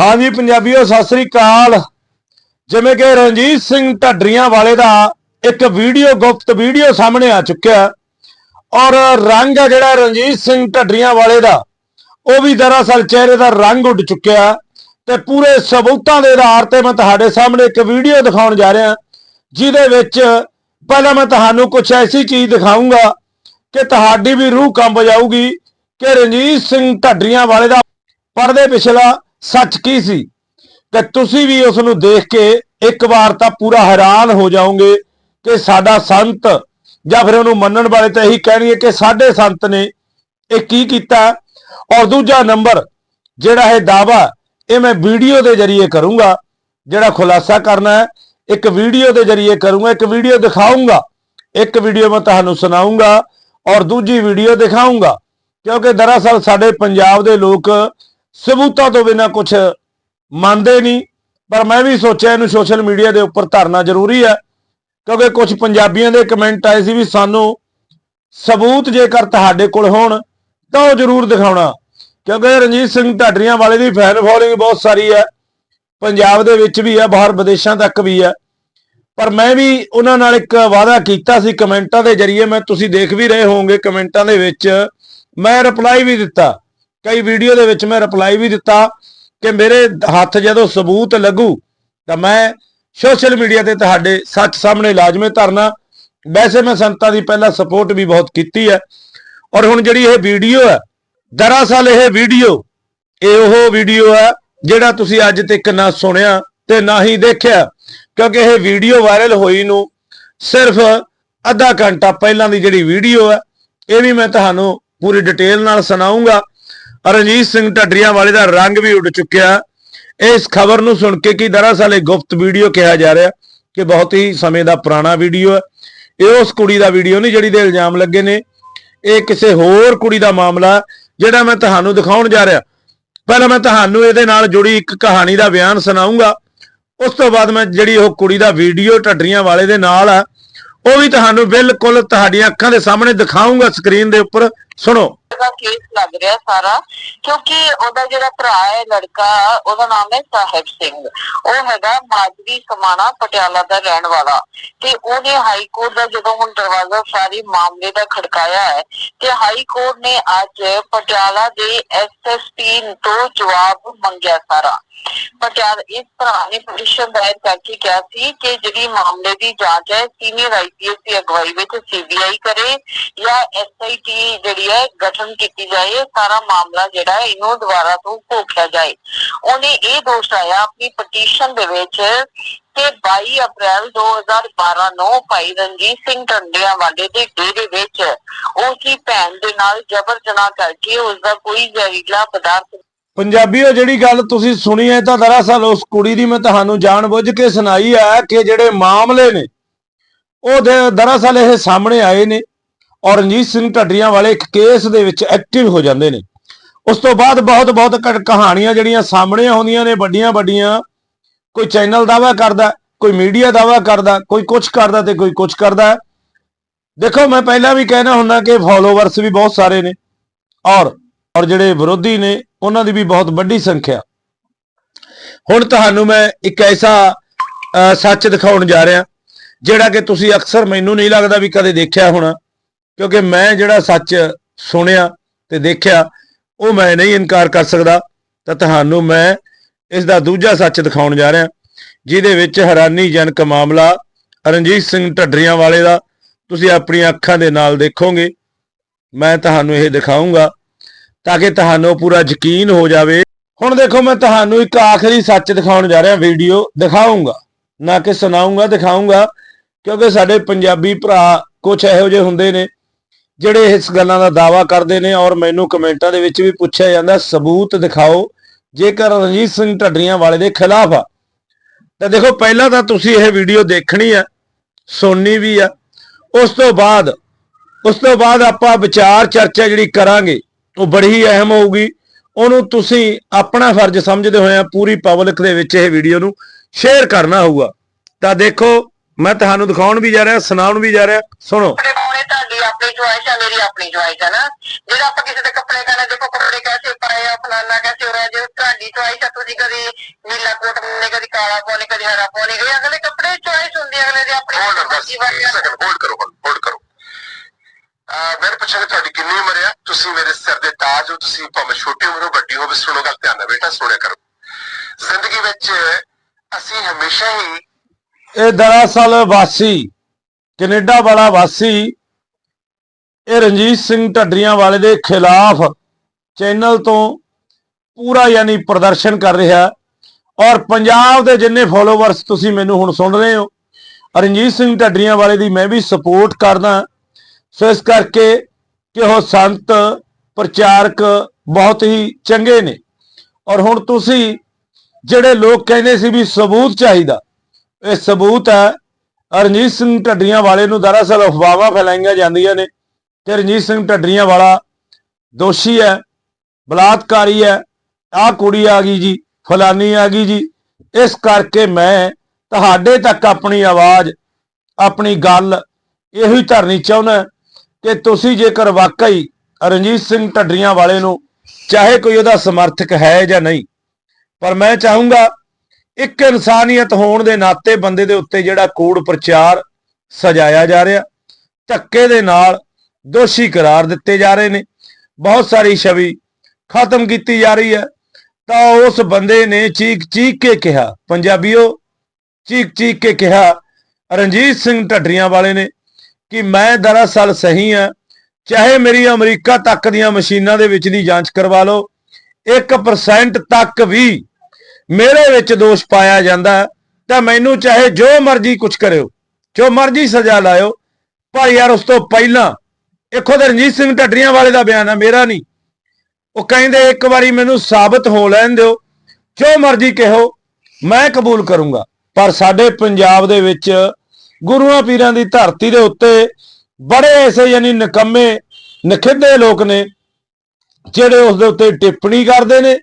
ਹਾਂਜੀ ਪੰਜਾਬੀਓ, ਸਤਿ ਸ੍ਰੀ ਅਕਾਲ। ਜਿਵੇਂ ਕਿ ਰਣਜੀਤ ਸਿੰਘ ਢੱਡਰੀਆਂ ਵਾਲੇ ਦਾ ਇੱਕ ਵੀਡੀਓ, ਗੁਪਤ ਵੀਡੀਓ ਸਾਹਮਣੇ ਆ ਚੁੱਕਿਆ ਔਰ ਰੰਗ ਆ ਜਿਹੜਾ ਰਣਜੀਤ ਸਿੰਘ ਢੱਡਰੀਆਂ ਵਾਲੇ ਦਾ, ਉਹ ਵੀ ਦਰਅਸਲ ਚਿਹਰੇ ਦਾ ਰੰਗ ਉੱਡ ਚੁੱਕਿਆ ਤੇ ਪੂਰੇ ਸਬੂਤਾਂ ਦੇ ਆਧਾਰ ਤੇ ਮੈਂ ਤੁਹਾਡੇ ਸਾਹਮਣੇ ਇੱਕ ਵੀਡੀਓ ਦਿਖਾਉਣ ਜਾ ਰਿਹਾ ਜਿਹਦੇ ਵਿੱਚ ਪਹਿਲਾਂ ਮੈਂ ਤੁਹਾਨੂੰ ਕੁਝ ਐਸੀ ਚੀਜ਼ ਦਿਖਾਊਂਗਾ ਕਿ ਤੁਹਾਡੀ ਵੀ ਰੂਹ ਕੰਬ ਜਾਊਗੀ ਕਿ ਰਣਜੀਤ ਸਿੰਘ ਢੱਡਰੀਆਂ ਵਾਲੇ ਦਾ ਪਰਦੇ ਪਿਛਲਾ ਸੱਚ ਕੀ ਸੀ? ਤੇ ਤੁਸੀਂ ਵੀ ਉਸ ਨੂੰ ਦੇਖ ਕੇ ਇੱਕ ਵਾਰ ਤਾਂ ਪੂਰਾ ਹੈਰਾਨ ਹੋ ਜਾਓਗੇ ਕਿ ਸਾਡਾ ਸੰਤ ਜਾਂ ਫਿਰ ਉਹਨੂੰ ਮੰਨਣ ਵਾਲੇ ਤਾਂ ਇਹੀ ਕਹਿਣਗੇ ਕਿ ਸਾਡੇ ਸੰਤ ਨੇ ਇਹ ਕੀ ਕੀਤਾ? ਔਰ ਦੂਜਾ ਨੰਬਰ, ਜਿਹੜਾ ਇਹ ਦਾਵਾ ਇਹ ਮੈਂ ਵੀਡੀਓ ਦੇ ਜ਼ਰੀਏ ਕਰੂੰਗਾ, ਜਿਹੜਾ ਖੁਲਾਸਾ ਕਰਨਾ ਹੈ, ਇੱਕ ਵੀਡੀਓ ਦੇ ਜ਼ਰੀਏ ਕਰੂੰਗਾ, ਇੱਕ ਵੀਡੀਓ ਦਿਖਾਊਂਗਾ, ਇੱਕ ਵੀਡੀਓ ਮੈਂ ਤੁਹਾਨੂੰ ਸੁਣਾਉਂਗਾ ਔਰ ਦੂਜੀ ਵੀਡੀਓ ਦਿਖਾਊਂਗਾ। ਕਿਉਂਕਿ ਦਰਅਸਲ ਸਾਡੇ ਪੰਜਾਬ ਦੇ ਲੋਕ ਸਬੂਤਾਂ ਤੋਂ ਬਿਨਾਂ ਕੁਝ ਮੰਨਦੇ ਨਹੀਂ। ਪਰ ਮੈਂ ਵੀ ਸੋਚਿਆ ਇਹਨੂੰ ਸੋਸ਼ਲ ਮੀਡੀਆ ਦੇ ਉੱਪਰ ਧਰਨਾ ਜ਼ਰੂਰੀ ਹੈ, ਕਿਉਂਕਿ ਕੁਝ ਪੰਜਾਬੀਆਂ ਦੇ ਕਮੈਂਟ ਆਏ ਸੀ ਵੀ ਸਾਨੂੰ ਸਬੂਤ ਜੇਕਰ ਤੁਹਾਡੇ ਕੋਲ ਹੋਣ, ਤਾਂ ਉਹ ਜ਼ਰੂਰ ਦਿਖਾਉਣਾ। ਕਿਉਂਕਿ ਰਣਜੀਤ ਸਿੰਘ ਢੱਡਰੀਆਂ ਵਾਲੇ ਦੀ ਫੈਨ ਫੋਲੋਇੰਗ ਬਹੁਤ ਸਾਰੀ ਹੈ, ਪੰਜਾਬ ਦੇ ਵਿੱਚ ਵੀ ਹੈ, ਬਾਹਰ ਵਿਦੇਸ਼ਾਂ ਤੱਕ ਵੀ ਹੈ। ਪਰ ਮੈਂ ਵੀ ਉਹਨਾਂ ਨਾਲ ਇੱਕ ਵਾਅਦਾ ਕੀਤਾ ਸੀ ਕਮੈਂਟਾਂ ਦੇ ਜ਼ਰੀਏ, ਮੈਂ ਤੁਸੀਂ ਦੇਖ ਵੀ ਰਹੇ ਹੋਵੋਗੇ ਕਮੈਂਟਾਂ ਦੇ ਵਿੱਚ। ਮੈਂ ਰਿਪਲਾਈ ਵੀ ਦਿੱਤਾ। ਕਈ ਵੀਡੀਓ ਦੇ ਵਿੱਚ ਮੈਂ ਰਿਪਲਾਈ ਵੀ ਦਿੱਤਾ ਕਿ ਮੇਰੇ ਹੱਥ ਜਦੋਂ ਸਬੂਤ ਲੱਗੂ ਤਾਂ ਮੈਂ ਸੋਸ਼ਲ ਮੀਡੀਆ ਤੇ ਤੁਹਾਡੇ ਸੱਚ ਸਾਹਮਣੇ ਲਾਜ਼ਮੀ ਧਰਨਾ। ਵੈਸੇ ਮੈਂ ਸੰਤਾਂ ਦੀ ਪਹਿਲਾਂ ਸਪੋਰਟ ਵੀ ਬਹੁਤ ਕੀਤੀ ਹੈ। ਔਰ ਹੁਣ ਜਿਹੜੀ ਇਹ ਵੀਡੀਓ ਹੈ, ਦਰਅਸਲ ਇਹ ਵੀਡੀਓ, ਇਹ ਉਹ ਵੀਡੀਓ ਹੈ ਜਿਹੜਾ ਤੁਸੀਂ ਅੱਜ ਤੱਕ ਨਾ ਸੁਣਿਆ ਤੇ ਨਾ ਹੀ ਦੇਖਿਆ। ਕਿਉਂਕਿ ਇਹ ਵੀਡੀਓ ਵਾਇਰਲ ਹੋਈ ਨੂੰ ਸਿਰਫ ਅੱਧਾ ਘੰਟਾ ਪਹਿਲਾਂ ਦੀ ਜਿਹੜੀ ਵੀਡੀਓ ਹੈ, ਇਹ ਵੀ ਮੈਂ ਤੁਹਾਨੂੰ ਪੂਰੀ ਡਿਟੇਲ ਨਾਲ ਸੁਣਾਉਂਗਾ ਰਣਜੀਤ ਸਿੰਘ ਢੱਡਰੀਆਂ ਵਾਲੇ ਦਾ ਰੰਗ ਵੀ ਉੱਡ ਚੁੱਕਿਆ। ਇਸ ਖਬਰ ਨੂੰ ਸੁਣ ਕੇ ਕਿ ਦਰਅਸਲ ਇਹ ਗੁਪਤ ਵੀਡੀਓ ਕਿਹਾ ਜਾ ਰਿਹਾ ਕਿ ਬਹੁਤ ਹੀ ਸਮੇਂ ਦਾ ਪੁਰਾਣਾ ਵੀਡੀਓ ਹੈ। ਇਹ ਉਸ ਕੁੜੀ ਦਾ ਵੀਡੀਓ ਨਹੀਂ ਜਿਹੜੀ ਦੇ ਇਲਜ਼ਾਮ ਲੱਗੇ ਨੇ। ਇਹ ਕਿਸੇ ਹੋਰ ਕੁੜੀ ਦਾ ਮਾਮਲਾ ਜਿਹੜਾ ਮੈਂ ਤੁਹਾਨੂੰ ਦਿਖਾਉਣ ਜਾ ਰਿਹਾ। ਪਹਿਲਾਂ ਮੈਂ ਤੁਹਾਨੂੰ ਇਹਦੇ ਨਾਲ ਜੁੜੀ ਇੱਕ ਕਹਾਣੀ ਦਾ ਬਿਆਨ ਸੁਣਾਉਂਗਾ ਉਸ ਤੋਂ ਬਾਅਦ ਮੈਂ ਜਿਹੜੀ ਉਹ ਕੁੜੀ ਦਾ ਵੀਡੀਓ ਢੱਡਰੀਆਂ ਵਾਲੇ ਦੇ ਨਾਲ ਆ ਉਹ ਵੀ ਤੁਹਾਨੂੰ ਬਿਲਕੁਲ ਤੁਹਾਡੀਆਂ ਅੱਖਾਂ ਦੇ ਸਾਹਮਣੇ ਦਿਖਾਉਂਗਾ ਸਕਰੀਨ ਦੇ ਉੱਪਰ। ਸੁਣੋ। ਦਾ ਕੇਸ ਲੱਗ ਰਿਹਾ ਸਾਰਾ, ਕਿਉਂਕਿ ਉਹਦਾ ਜਿਹੜਾ ਭਰਾ ਹੈ, ਲੜਕਾ, ਉਹਦਾ ਨਾਮ ਹੈ ਸਾਹਿਬ ਸਿੰਘ। ਉਹ ਹੈਗਾ ਮਾਜਰੀ ਸਮਾਣਾ, ਪਟਿਆਲਾ ਦਾ ਰਹਿਣ ਵਾਲਾ। ਤੇ ਉਹਨੇ ਹਾਈ ਕੋਰਟ ਦਾ ਜਦੋਂ ਹੁਣ ਦਰਵਾਜ਼ਾ ਸਾਰੀ ਮਾਮਲੇ ਦਾ ਖੜਕਾਇਆ ਹੈ, ਤੇ ਹਾਈ ਕੋਰਟ ਨੇ ਅੱਜ ਪਟਿਆਲਾ ਦੇ ਐਸਐਸਪੀ ਤੋਂ ਜਵਾਬ ਮੰਗਿਆ ਸਾਰਾ। ਪਟਿਆਲਾ ਇਸ ਭਰਾ ਨੇ ਪਟੀਸ਼ਨ ਦਾਇਰ ਕਰਕੇ ਕਿਹਾ ਸੀ ਕਿ ਜਿਹੜੀ ਮਾਮਲੇ ਦੀ ਜਾਂਚ ਹੈ ਸੀਨੀਅਰ ਆਈਪੀਐਸ ਦੀ ਅਗਵਾਈ ਵਿੱਚ ਸੀਬੀਆਈ ਕਰੇ ਜਾਂ ਐਸਆਈਟੀ ਜਿਹੜੀ ਹੈ ਗਠਨ ਕੀਤੀ ਜਾਏ ਸਾਰਾ ਮਾਮਲਾ ਜਿਹੜਾ ਹੈ ਇਹਨੂੰ ਦੁਬਾਰਾ ਤੋਂ ਘੋਖਿਆ ਜਾਏ। ਉਹਨੇ ਇਹ ਦੋਸ਼ ਲਾਇਆ ਆਪਣੀ ਪਟੀਸ਼ਨ ਦੇ ਵਿੱਚ ਕਿ 22 ਅਪ੍ਰੈਲ 2012 ਨੂੰ ਭਾਈ ਰਣਜੀਤ ਸਿੰਘ ਟੰਡਿਆਂ ਵਾਲੇ ਦੇ ਡੇਰੇ ਵਿੱਚ ਉਸ ਦੀ ਭੈਣ ਦੇ ਨਾਲ ਜਬਰ ਜਨਾਹ ਕਰਕੇ ਉਸ ਦਾ ਕੋਈ ਜ਼ਹਿਰੀਲਾ ਪਦਾਰਥ ਪੰਜਾਬੀਓ, ਜਿਹੜੀ ਗੱਲ ਤੁਸੀਂ ਸੁਣੀ ਹੈ ਤਾਂ ਦਰਅਸਲ ਉਸ ਕੁੜੀ ਦੀ ਮੈਂ ਤੁਹਾਨੂੰ ਜਾਣਬੁੱਝ ਕੇ ਸੁਣਾਈ ਹੈ ਕਿ ਜਿਹੜੇ ਮਾਮਲੇ ਨੇ, ਉਹ ਦਰਅਸਲ ਇਹ ਸਾਹਮਣੇ ਆਏ ਨੇ ਔਰ ਰਣਜੀਤ ਸਿੰਘ ਢੱਡਰੀਆਂ ਵਾਲੇ ਇੱਕ ਕੇਸ ਦੇ ਵਿੱਚ ਐਕਟਿਵ ਹੋ ਜਾਂਦੇ ਨੇ। ਉਸ ਤੋਂ ਬਾਅਦ ਬਹੁਤ ਬਹੁਤ ਕ- ਕਹਾਣੀਆਂ ਜਿਹੜੀਆਂ ਸਾਹਮਣੇ ਆਉਂਦੀਆਂ ਨੇ ਵੱਡੀਆਂ ਵੱਡੀਆਂ ਕੋਈ ਚੈਨਲ ਦਾਵਾ ਕਰਦਾ, ਕੋਈ ਮੀਡੀਆ ਦਾਵਾ ਕਰਦਾ, ਕੋਈ ਕੁਝ ਕਰਦਾ ਤੇ ਕੋਈ ਕੁਝ ਕਰਦਾ। ਦੇਖੋ, ਮੈਂ ਪਹਿਲਾਂ ਵੀ ਕਹਿਣਾ ਹੁੰਦਾ ਕਿ ਫਾਲੋਵਰਸ ਵੀ ਬਹੁਤ ਸਾਰੇ ਨੇ ਔਰ ਔਰ ਜਿਹੜੇ ਵਿਰੋਧੀ ਨੇ ਉਹਨਾਂ ਦੀ ਵੀ ਬਹੁਤ ਵੱਡੀ ਸੰਖਿਆ। ਹੁਣ ਤੁਹਾਨੂੰ ਮੈਂ ਇੱਕ ਐਸਾ ਅ, ਸੱਚ ਦਿਖਾਉਣ ਜਾ ਰਿਹਾ ਜਿਹੜਾ ਕਿ ਤੁਸੀਂ ਅਕਸਰ ਮੈਨੂੰ ਨਹੀਂ ਲੱਗਦਾ ਵੀ ਕਦੇ ਦੇਖਿਆ ਹੋਣਾ ਕਿਉਂਕਿ ਮੈਂ ਜਿਹੜਾ ਸੱਚ ਸੁਣਿਆ ਤੇ ਦੇਖਿਆ ਉਹ ਮੈਂ ਨਹੀਂ ਇਨਕਾਰ ਕਰ ਸਕਦਾ। ਤਾਂ ਤੁਹਾਨੂੰ ਮੈਂ ਇਸ ਦਾ ਦੂਜਾ ਸੱਚ ਦਿਖਾਉਣ ਜਾ ਰਿਹਾ ਜਿਹਦੇ ਵਿੱਚ ਹੈਰਾਨੀਜਨਕ ਮਾਮਲਾ ਰਣਜੀਤ ਸਿੰਘ ਢੱਡਰੀਆਂ ਵਾਲੇ ਦਾ ਤੁਸੀਂ ਆਪਣੀਆਂ ਅੱਖਾਂ ਦੇ ਨਾਲ ਦੇਖੋਗੇ। ਮੈਂ ਤੁਹਾਨੂੰ ਇਹ ਦਿਖਾਉਂਗਾ ਤਾਂ ਕਿ ਤੁਹਾਨੂੰ ਪੂਰਾ ਯਕੀਨ ਹੋ ਜਾਵੇ। ਹੁਣ ਦੇਖੋ, ਮੈਂ ਤੁਹਾਨੂੰ ਇੱਕ ਆਖਰੀ ਸੱਚ ਦਿਖਾਉਣ ਜਾ ਰਿਹਾ, ਵੀਡੀਓ ਦਿਖਾਉਂਗਾ ਨਾ ਕਿ ਸੁਣਾਉਂਗਾ ਦਿਖਾਉਂਗਾ ਕਿਉਂਕਿ ਸਾਡੇ ਪੰਜਾਬੀ ਭਰਾ ਕੁਝ ਇਹੋ ਜਿਹੇ ਹੁੰਦੇ ਨੇ, ਜਿਹੜੇ ਇਸ ਗੱਲਾਂ ਦਾ ਦਾਵਾ ਕਰਦੇ ਨੇ ਔਰ ਮੈਨੂੰ ਕਮੈਂਟਾਂ ਦੇ ਵਿੱਚ ਵੀ ਪੁੱਛਿਆ ਜਾਂਦਾ, ਸਬੂਤ ਦਿਖਾਓ, ਜੇਕਰ ਰਣਜੀਤ ਸਿੰਘ ਢੱਡਰੀਆਂ ਵਾਲੇ ਦੇ ਖਿਲਾਫ ਆ। ਤਾਂ ਦੇਖੋ, ਪਹਿਲਾਂ ਤਾਂ ਤੁਸੀਂ ਇਹ ਵੀਡੀਓ ਦੇਖਣੀ ਆ, ਸੁਣਨੀ ਵੀ ਆ। ਉਸ ਤੋਂ ਬਾਅਦ, ਉਸ ਤੋਂ ਬਾਅਦ ਆਪਾਂ ਵਿਚਾਰ ਚਰਚਾ ਜਿਹੜੀ ਕਰਾਂਗੇ ਉਹ ਬੜੀ ਅਹਿਮ ਹੋਊਗੀ। ਉਹਨੂੰ ਤੁਸੀਂ ਆਪਣਾ ਫਰਜ਼ ਸਮਝਦੇ ਹੋਏ ਪੂਰੀ ਪਬਲਿਕ ਦੇ ਵਿੱਚ ਇਹ ਵੀਡੀਓ ਨੂੰ ਸ਼ੇਅਰ ਕਰਨਾ ਹੋਊਗਾ। ਤਾਂ ਦੇਖੋ ਮੈਂ ਤੁਹਾਨੂੰ ਦਿਖਾਉਣ ਵੀ ਜਾ ਰਿਹਾ ਸੁਣਾਉਣ ਵੀ ਜਾ ਰਿਹਾ। ਸੁਣੋ। ਉਹਨੇ ਤੁਹਾਡੀ ਆਪਣੀ ਚੁਆਇਸ ਹੈ ਮੇਰੀ ਆਪਣੀ ਚੁਆਇਸ ਹੈ ਨਾ। ਜਿਹੜਾ ਆਪਾਂ ਕਿਸੇ ਦੇ ਕੱਪੜੇ ਕਹਿੰਦੇ ਦੇਖੋ ਕੱਪੜੇ ਕੈਸੇ ਪਾਏ ਆ ਫਲਾਨਾ ਕੈਸੇ ਹੋ ਰਿਹਾ ਜੇ ਤੁਹਾਡੀ ਚੁਆਇਸ ਹੈ ਤੁਸੀਂ ਕਦੀ ਨੀਲਾ ਕੋਟ ਪਾਉਣੇ ਕਦੀ ਕਾਲਾ ਪਾਉਣੇ ਕਦੀ ਹਰਾ ਪਾਉਣੇ ਇਹ ਅਗਲੇ ਕੱਪੜੇ ਚੁਆਇਸ ਹੁੰਦੀ ਹੈ ਅਗਲੇ ਦੀ ਆਪਣੀ ਹੋਲਡ ਕਰੋ ਹੋਲਡ ਕਰੋ ਅਹ ਤੁਹਾਡੀ ਕਿੰਨੀ ਉਮਰ ਹੈ ਤੁਸੀਂ ਮੇਰੇ ਸਿਰ ਦੇ ਤਾਜ ਹੋ, ਤੁਸੀਂ ਭਾਵੇਂ ਛੋਟੀ ਉਮਰ ਹੋ, ਵੱਡੀ ਹੋਵੇ ਸੁਣੋ ਗੱਲ ਧਿਆਨ ਨਾਲ ਬੇਟਾ, ਸੁਣਿਆ ਕਰੋ। ਜ਼ਿੰਦਗੀ ਵਿੱਚ ਅਸੀਂ ਹਮੇਸ਼ਾ ਹੀ ਇਹ ਦਰਅਸਲ ਵਾਸੀ, ਕੈਨੇਡਾ ਵਾਲਾ ਵਾਸੀ, ਇਹ ਰਣਜੀਤ ਸਿੰਘ ਢੱਡਰੀਆਂ ਵਾਲੇ ਦੇ ਖਿਲਾਫ ਚੈਨਲ ਤੋਂ ਪੂਰਾ ਯਾਨੀ ਪ੍ਰਦਰਸ਼ਨ ਕਰ ਰਿਹਾ ਔਰ ਪੰਜਾਬ ਦੇ ਜਿੰਨੇ ਫੋਲੋਵਰਸ ਤੁਸੀਂ ਮੈਨੂੰ ਹੁਣ ਸੁਣ ਰਹੇ ਹੋ, ਰਣਜੀਤ ਸਿੰਘ ਢੱਡਰੀਆਂ ਵਾਲੇ ਦੀ ਮੈਂ ਵੀ ਸਪੋਰਟ ਕਰਦਾ ਸੋ ਇਸ ਕਰਕੇ ਕਿ ਉਹ ਸੰਤ, ਪ੍ਰਚਾਰਕ ਬਹੁਤ ਹੀ ਚੰਗੇ ਨੇ। ਔਰ ਹੁਣ ਤੁਸੀਂ ਜਿਹੜੇ ਲੋਕ ਕਹਿੰਦੇ ਸੀ ਵੀ ਸਬੂਤ ਚਾਹੀਦਾ, ਇਹ ਸਬੂਤ ਹੈ, ਰਣਜੀਤ ਸਿੰਘ ਢੱਡਰੀਆਂ ਵਾਲੇ ਨੂੰ ਦਰਅਸਲ ਅਫਵਾਹਾਂ ਫੈਲਾਈਆਂ ਜਾਂਦੀਆਂ ਨੇ ਕਿ ਰਣਜੀਤ ਸਿੰਘ ਢੱਡਰੀਆਂ ਵਾਲਾ ਦੋਸ਼ੀ ਹੈ, ਬਲਾਤਕਾਰੀ ਹੈ, ਆਹ ਕੁੜੀ ਆ ਗਈ ਜੀ, ਫਲਾਨੀ ਆ ਗਈ ਜੀ। ਇਸ ਕਰਕੇ ਮੈਂ ਤੁਹਾਡੇ ਤੱਕ ਆਪਣੀ ਆਵਾਜ਼, ਆਪਣੀ ਗੱਲ ਇਹੋ ਹੀ ਧਰਨੀ ਚਾਹੁੰਦਾ ਕਿ ਤੁਸੀਂ ਜੇਕਰ ਵਾਕਈ ਰਣਜੀਤ ਸਿੰਘ ਢੱਡਰੀਆਂ ਵਾਲੇ ਨੂੰ ਚਾਹੇ ਕੋਈ ਉਹਦਾ ਸਮਰਥਕ ਹੈ ਜਾਂ ਨਹੀਂ, ਪਰ ਮੈਂ ਚਾਹੂੰਗਾ ਇੱਕ ਇਨਸਾਨੀਅਤ ਹੋਣ ਦੇ ਨਾਤੇ ਬੰਦੇ ਦੇ ਉੱਤੇ ਜਿਹੜਾ ਕੂੜ ਪ੍ਰਚਾਰ ਸਜਾਇਆ ਜਾ ਰਿਹਾ, ਧੱਕੇ ਦੇ ਨਾਲ ਦੋਸ਼ੀ ਕਰਾਰ ਦਿੱਤੇ ਜਾ ਰਹੇ ਨੇ, ਬਹੁਤ ਸਾਰੀ ਛਵੀ ਖਤਮ ਕੀਤੀ ਜਾ ਰਹੀ ਹੈ, ਤਾਂ ਉਸ ਬੰਦੇ ਨੇ ਚੀਕ ਚੀਕ ਕੇ ਕਿਹਾ, ਪੰਜਾਬੀਓ, ਚੀਕ ਚੀਕ ਕੇ ਕਿਹਾ, ਰਣਜੀਤ ਸਿੰਘ ਢੱਡਰੀਆਂ ਵਾਲੇ ਨੇ ਕਿ ਮੈਂ ਦਰਅਸਲ ਸਹੀ ਹਾਂ, ਚਾਹੇ ਮੇਰੀ ਅਮਰੀਕਾ ਤੱਕ ਦੀਆਂ ਮਸ਼ੀਨਾਂ ਦੇ ਵਿੱਚ ਦੀ ਜਾਂਚ ਕਰਵਾ ਲਓ 1% ਤੱਕ ਵੀ ਮੇਰੇ ਵਿੱਚ ਦੋਸ਼ ਪਾਇਆ ਜਾਂਦਾ ਤਾਂ ਮੈਨੂੰ ਚਾਹੇ ਜੋ ਮਰਜ਼ੀ ਕੁਝ ਕਰਿਓ, ਜੋ ਮਰਜ਼ੀ ਸਜ਼ਾ ਲਾਇਓ ਪਰ ਯਾਰ ਉਸ ਤੋਂ ਪਹਿਲਾਂ ਇਹ ਖੁਦ ਰਣਜੀਤ ਸਿੰਘ ਢੱਡਰੀਆਂ ਵਾਲੇ ਦਾ ਬਿਆਨ ਆ ਮੇਰਾ ਨਹੀਂ। ਉਹ ਕਹਿੰਦੇ ਇੱਕ ਵਾਰੀ ਮੈਨੂੰ ਸਾਬਤ ਹੋ ਲੈਣ ਦਿਓ, ਜੋ ਮਰਜ਼ੀ ਕਹੋ, ਮੈਂ ਕਬੂਲ ਕਰੂੰਗਾ। ਪਰ ਸਾਡੇ ਪੰਜਾਬ ਦੇ ਵਿੱਚ ਗੁਰੂਆਂ ਪੀਰਾਂ ਦੀ ਧਰਤੀ ਦੇ ਉੱਤੇ ਬੜੇ ਐਸੇ ਯਾਨੀ ਨਿਕੰਮੇ ਨਖਿੱਧੇ ਲੋਕ ਨੇ, ਜਿਹੜੇ ਉਸ ਦੇ ਉੱਤੇ ਟਿੱਪਣੀ ਕਰਦੇ ਨੇ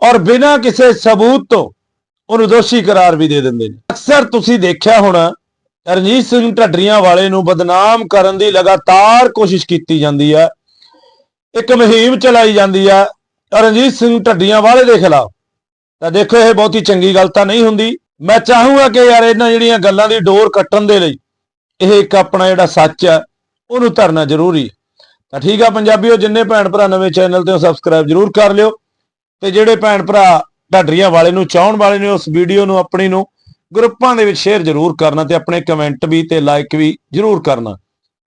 ਔਰ ਬਿਨਾਂ ਕਿਸੇ ਸਬੂਤ ਤੋਂ ਉਹਨੂੰ ਦੋਸ਼ੀ ਕਰਾਰ ਵੀ ਦੇ ਦਿੰਦੇ ਨੇ। ਅਕਸਰ ਤੁਸੀਂ ਦੇਖਿਆ ਹੋਣਾ, ਰਣਜੀਤ ਸਿੰਘ ਢੱਡਰੀਆਂ ਵਾਲੇ ਨੂੰ ਬਦਨਾਮ ਕਰਨ ਦੀ ਲਗਾਤਾਰ ਕੋਸ਼ਿਸ਼ ਕੀਤੀ ਜਾਂਦੀ ਹੈ ਇੱਕ ਮੁਹਿੰਮ ਚਲਾਈ ਜਾਂਦੀ ਹੈ ਰਣਜੀਤ ਸਿੰਘ ਢੱਡੀਆਂ ਵਾਲੇ ਦੇ ਖਿਲਾਫ। ਤਾਂ ਦੇਖੋ, ਇਹ ਬਹੁਤੀ ਚੰਗੀ ਗੱਲ ਤਾਂ ਨਹੀਂ ਹੁੰਦੀ। ਮੈਂ ਚਾਹੂੰਗਾ ਕਿ ਯਾਰ ਇਹਨਾਂ ਜਿਹੜੀਆਂ ਗੱਲਾਂ ਦੀ ਡੋਰ ਕੱਟਣ ਦੇ ਲਈ ਇਹ ਇੱਕ ਆਪਣਾ ਜਿਹੜਾ ਸੱਚ ਆ, ਉਹਨੂੰ ਧਰਨਾ ਜ਼ਰੂਰੀ ਤਾਂ ਠੀਕ ਆ ਪੰਜਾਬੀਓ, ਜਿੰਨੇ ਭੈਣ ਭਰਾ ਨਵੇਂ ਚੈਨਲ ਤੇ ਸਬਸਕ੍ਰਾਈਬ ਜ਼ਰੂਰ ਕਰ ਲਿਓ। ਤੇ ਜਿਹੜੇ ਭੈਣ ਭਰਾ ਢੱਡਰੀਆਂ ਵਾਲੇ ਨੂੰ, ਚਾਹਣ ਵਾਲੇ ਨੇ ਉਸ ਵੀਡੀਓ ਨੂੰ, ਆਪਣੀ ਨੂੰ, ਗਰੁੱਪਾਂ ਦੇ ਵਿੱਚ ਸ਼ੇਅਰ ਜ਼ਰੂਰ ਕਰਨਾ ਤੇ ਆਪਣੇ ਕਮੈਂਟ ਵੀ ਤੇ ਲਾਈਕ ਵੀ ਜ਼ਰੂਰ ਕਰਨਾ।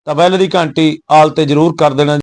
ਤਾਂ ਬੈਲ ਦੀ ਘੰਟੀ ਆਲ ਤੇ ਜ਼ਰੂਰ ਕਰ ਦੇਣਾ।